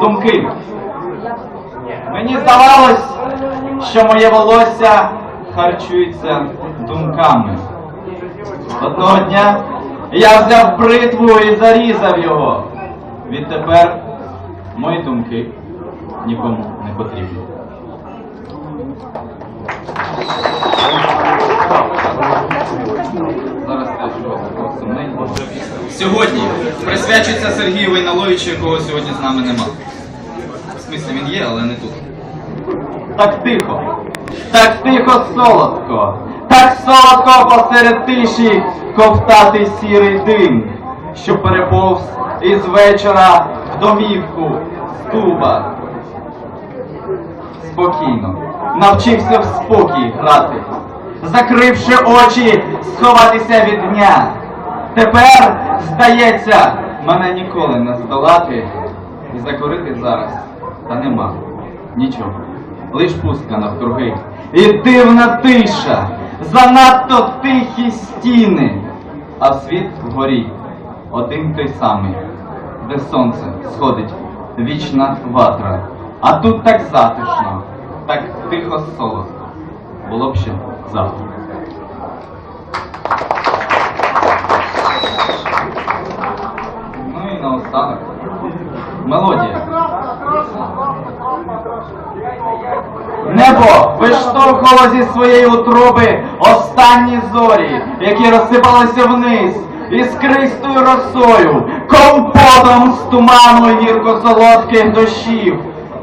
думки. Мені здавалось, що моє волосся харчується думками. Одного дня я взяв бритву і зарізав його. Відтепер мої думки нікому не потрібні. Сьогодні присвячується Сергію Войналовичу, якого сьогодні з нами нема. Смислі він є, але не тут. Так тихо, так тихо солодко, так солодко посеред тиші ковтати сірий дим, що переповз із вечора в домівку з дуба. Спокійно, навчився в спокій грати, закривши очі, сховатися від дня. Тепер, здається, мене ніколи не здолати і закорити зараз. Та нема нічого. Лиш пустка навкруги. І дивна тиша, занадто тихі стіни, а світ вгорі один той самий, де сонце сходить, вічна ватра. А тут так затишно, так тихо солодко. Було б ще завтра. Ну і наостанок. Мелодія. Небо виштовхувало зі своєї утроби останні зорі, які розсипалися вниз іскристою росою, компотом з туману гірко-солодких дощів.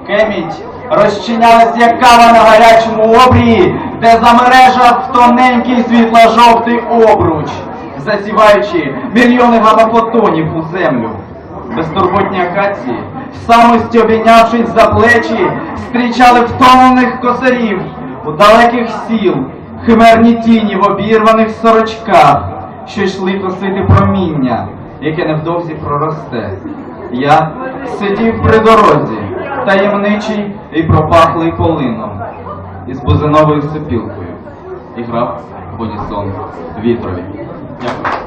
Кемідь розчинялась, як кава на гарячому обрії, де замережав тоненький світло-жовтий обруч, засіваючи мільйони гамафотонів у землю. Безтурботні акації, самості обійнявшись за плечі, зустрічали втомлених косарів у далеких сіл, химерні тіні в обірваних сорочках, що йшли косити проміння, яке невдовзі проросте. Я сидів при дорозі, таємничий і пропахлий полином, із бузиновою сопілкою, і грав в унісон вітрові. Дякую.